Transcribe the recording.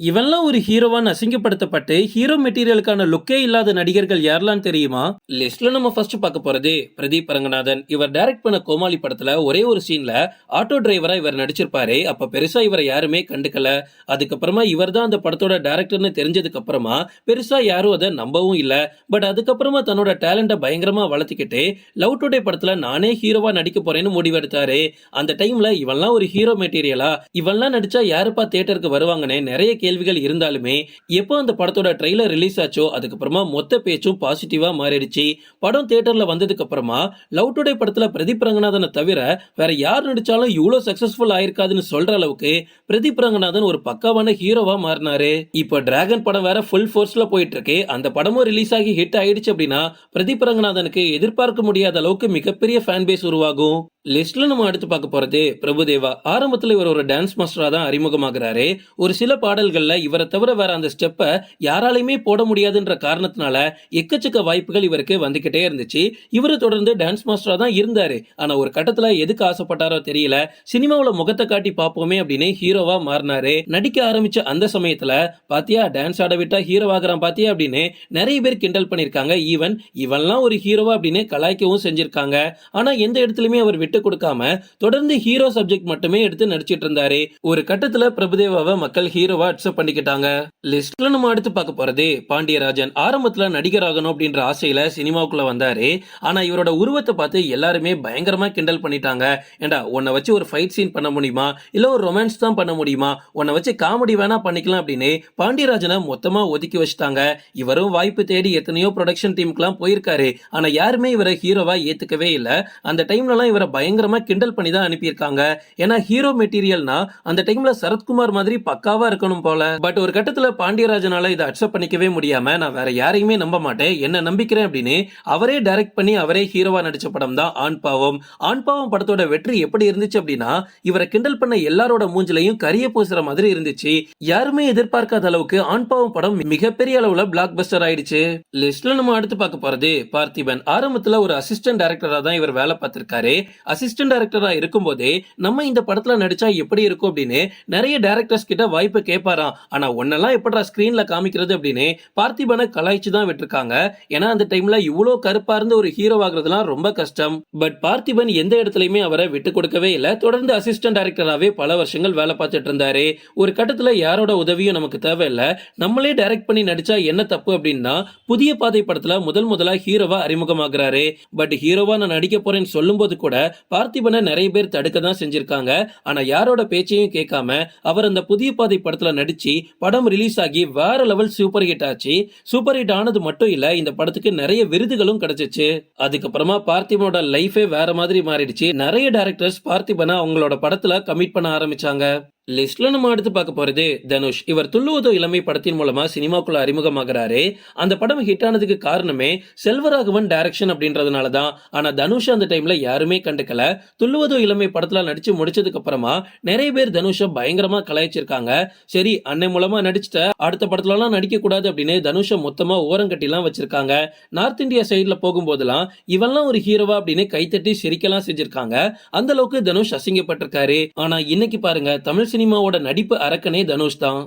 இவன்லாம் ஒரு ஹீரோவான் அசிங்கப்படுத்தப்பட்டு ஹீரோ மெட்டீரியலுக்கான லுக்கே இல்லாத நடிகர்கள் யாரெல்லாம் தெரியுமா? லிஸ்ட்ல நம்ம ஃபர்ஸ்ட் பார்க்க போறது பிரதீப் ரங்கநாதன் இவர் டைரக்ட் பண்ண கோமாளி படத்துல ஒரே ஒரு சீன்ல ஆட்டோ டிரைவரா இவர் நடிச்சிருப்பாரு. அப்ப பெருசா இவரை யாருமே கண்டுக்கல. அதுக்கப்புறமா இவர் தான் அந்த படத்தோட டேரக்டர்னு தெரிஞ்சதுக்கு அப்புறமா பெருசா யாரும் அதை நம்பவும் இல்ல. பட் அதுக்கப்புறமா தன்னோட டேலண்ட பயங்கரமா வளர்த்திக்கிட்டு லவ் டுடே படத்துல நானே ஹீரோவா நடிக்க போறேன்னு முடிவெடுத்தாரு. அந்த டைம்ல இவன்லாம் ஒரு ஹீரோ மெட்டீரியலா இவன்லாம் நடிச்சா யாருப்பா தியேட்டருக்கு வருவாங்கன்னு நிறைய கேள்விகள் இருந்தாலுமே எப்போ அந்த படத்தோட ட்ரெய்லர் ரிலீஸ் ஆச்சோ அதுக்கப்புறமா மொத்த பேச்சும் பாசிட்டிவா மாறிடுச்சு. படம் தியேட்டர்ல வந்ததுக்கு அப்புறமா லவ் டுடே படத்துல பிரதீப் ரங்கநாதனை தவிர வேற யார் நடிச்சாலும் இவ்வளோ சக்சஸ்ஃபுல் ஆயிருக்காதுன்னு சொல்ற அளவுக்கு பிரதீப் ரங்கநாதன் ஒரு பக்காவான ஹீரோவா மாறினாரு. இப்போ டிராகன் படம் வேற ஃபுல் ஃபோர்ஸ்ல போயிட்டு இருக்கு அந்த படமும் ரிலீஸ் ஆகி ஹிட் ஆயிடுச்சு அப்படின்னா பிரதீப் ரங்கநாதனுக்கு எதிர்பார்க்க முடியாத அளவுக்கு மிகப்பெரிய ஃபேன் பேஸ் உருவாகும். லிஸ்ட்ல நம்ம அடுத்து பார்க்க போறது பிரபுதேவா. ஆரம்பத்துல இவர் ஒரு டான்ஸ் மாஸ்டரா தான் அறிமுகமாகிறாரு. ஒரு சில பாடல்கள்ல இவரை தவிர வேற அந்த ஸ்டெப்பை யாராலையுமே போட முடியாதுன்ற காரணத்தினால எக்கச்சக்க வாய்ப்புகள் இவருக்கு வந்துகிட்டே இருந்துச்சு. இவர் தொடர்ந்து டான்ஸ் மாஸ்டரா தான் இருந்தாரு. ஆனா ஒரு கட்டத்துல எதுக்கு ஆசைப்பட்டாரோ தெரியல. சினிமாவில் முகத்தை காட்டி பார்ப்போமே அப்படின்னு ஹீரோவா மாறினாரு. நடிக்க ஆரம்பிச்ச அந்த சமயத்துல பாத்தியா டான்ஸ் ஆட விட்டா ஹீரோ ஆகுறான் பாத்தியா? அப்படின்னு நிறைய பேர் கிண்டல் பண்ணிருக்காங்க ஈவன் இவன்லாம் ஒரு ஹீரோவா அப்படின்னு கலாய்க்கவும் செஞ்சிருக்காங்க. ஆனா எந்த இடத்துலயுமே அவர் விட்டு கொடுக்காம தொடர்ந்து ஹீரோ சப்ஜெக்ட் மட்டுமே எடுத்து நடிச்சிட்டு இருந்தாரு. ஒரு கட்டத்துல பிரபுதேவாவை மக்கள் ஹீரோவா அக்செப்ட் பண்ணிக்கிட்டாங்க. லிஸ்ட்ல நம்ம அடுத்து பார்க்க போறது பாண்டியராஜன். ஆரம்பத்துல நடிகர் ஆகணும் அப்படின்ற ஆசையில சினிமாவுக்குள்ள வந்தாரு. ஆனா இவரோட உருவத்தை பார்த்து எல்லாருமே பயங்கரமா கிண்டல் பண்ணிட்டாங்க. ஏண்டா உன்னை வச்சு ஒரு ஃபைட் சீன் பண்ண முடியுமா? இல்ல ஒரு ரொமான்ஸ் தான் பண்ண முடியுமா? உன்னை வச்சு காமெடி வேணா பண்ணிக்கலாம் அப்படின்னு பாண்டியராஜனை மொத்தமா ஒதுக்கி வச்சுட்டாங்க. இவரும் வாய்ப்பு தேடி எத்தனையோ ப்ரொடக்ஷன் டீமுக்குலாம் போயிருக்காரு. ஆனா யாருமே இவரை ஹீரோவா ஏத்துக்கவே இல்ல. அந்த டைம்லலாம் இவரை பய பயங்கரமா கிண்டல் பண்ணி தான் அனுப்பியிருக்காங்க. ஏன்னா ஹீரோ மெட்டீரியல்னா அந்த டைம்ல சரத்குமார் மாதிரி பக்காவா இருக்கணும் போல. பட் ஒரு கட்டத்துல பாண்டியராஜனால இதை அக்செப்ட் பண்ணிக்கவே முடியாம நான் வேற யாரையுமே நம்ப மாட்டேன் என்ன நம்பிக்கிறேன் அப்படின்னு அவரே டைரக்ட் பண்ணி அவரே ஹீரோவா நடிச்ச படம் தான் ஆண் பாவம். ஆண் பாவம் படத்தோட வெற்றி எப்படி இருந்துச்சு அப்படின்னா இவரை கிண்டல் பண்ண எல்லாரோட மூஞ்சிலையும் கரிய பூசுற மாதிரி இருந்துச்சு. யாருமே எதிர்பார்க்காத அளவுக்கு ஆண் பாவம் படம் மிகப்பெரிய அளவுல பிளாக் பஸ்டர் ஆயிடுச்சு லிஸ்ட்ல நம்ம அடுத்து பார்க்க போறது பார்த்திபன். ஆரம்பத்துல ஒரு அசிஸ்டன்ட் டைரக்டரா தான் இவர் வேலை பார்த்திருக்காரு. அசிஸ்டன்ட் டேரக்டரா இருக்கும்போதே நம்ம இந்த படத்துல நடிச்சா எப்படி இருக்கும் அப்படின்னு நிறைய டேரக்டர்ஸ் கிட்ட வாய்ப்பு கேட்பாராம். ஆனா ஒன்னெல்லாம் எப்படா ஸ்கிரீன்ல காமிக்கிறது அப்படின்னு பார்த்திபனை கலாய்ச்சி தான் விட்டுருக்காங்க. ஏன்னா அந்த டைம்ல இவ்வளோ கருப்பா இருந்து ஒரு ஹீரோ ஆகுறதுலாம் ரொம்ப கஷ்டம். பட் பார்த்திபன் எந்த இடத்துலயுமே அவரை விட்டு கொடுக்கவே இல்லை. தொடர்ந்து அசிஸ்டன்ட் டைரக்டராகவே பல வருஷங்கள் வேலை பார்த்துட்டு இருந்தாரு. ஒரு கட்டத்துல யாரோட உதவியும் நமக்கு தேவையில்லை. நம்மளே டைரக்ட் பண்ணி நடிச்சா என்ன தப்பு அப்படின்னா புதிய பாதை படத்துல முதல் முதலா ஹீரோவா அறிமுகமாகிறாரு. பட் ஹீரோவா நான் நடிக்க போறேன்னு சொல்லும்போது கூட பார்த்திபனை நிறைய பேர் தடுக்க தான் செஞ்சிருக்காங்க. ஆனா யாரோட பேச்சையும் கேட்காம அவர் அந்த புதிய பாதை படத்துல நடிச்சு படம் ரிலீஸ் ஆகி வேற லெவல் சூப்பர் ஹிட் ஆச்சு. சூப்பர் ஹிட் ஆனது மட்டும் இல்ல இந்த படத்துக்கு நிறைய விருதுகளும் கிடைச்சிச்சு. அதுக்கப்புறமா பார்த்திபனோட லைஃபே வேற மாதிரி மாறிடுச்சு. நிறைய டேரக்டர்ஸ் பார்த்திபனை அவங்களோட படத்துல கமிட் பண்ண ஆரம்பிச்சாங்க. லிஸ்ட்ல நம்ம அடுத்து பார்க்க போறது தனுஷ். இவர் துள்ளுவதோ இளமை படத்தின் மூலமா சினிமாக்குள்ள அறிமுகமாகிறாரு. அந்த படம் ஹிட் ஆனதுக்கு காரணமே செல்வராகவன் டைரக்ஷன் அப்படின்றதுனால தான். ஆனா தனுஷ் அந்த டைம்ல யாருமே கண்டுக்கல. துள்ளுவதோ இளமை படத்துல நடிச்சு முடிச்சதுக்கு அப்புறமா நிறைய பேர் தனுஷை பயங்கரமா கலாய்ச்சிருக்காங்க. சரி அன்னை மூலமா நடிச்சுட்ட அடுத்த படத்துல எல்லாம் நடிக்க கூடாது அப்படின்னு தனுஷை மொத்தமா ஓரங்கட்டிலாம் வச்சிருக்காங்க. நார்த் இந்தியா சைடுல போகும்போதெல்லாம் இவெல்லாம் ஒரு ஹீரோவா அப்படின்னு கைத்தட்டி சிரிக்கலாம் செஞ்சிருக்காங்க. அந்த அளவுக்கு தனுஷ் அசிங்கப்பட்டிருக்காரு. ஆனா இன்னைக்கு பாருங்க தமிழ் சினிமாவோட நடிப்பு அரக்கனே தனுஷ் தான்.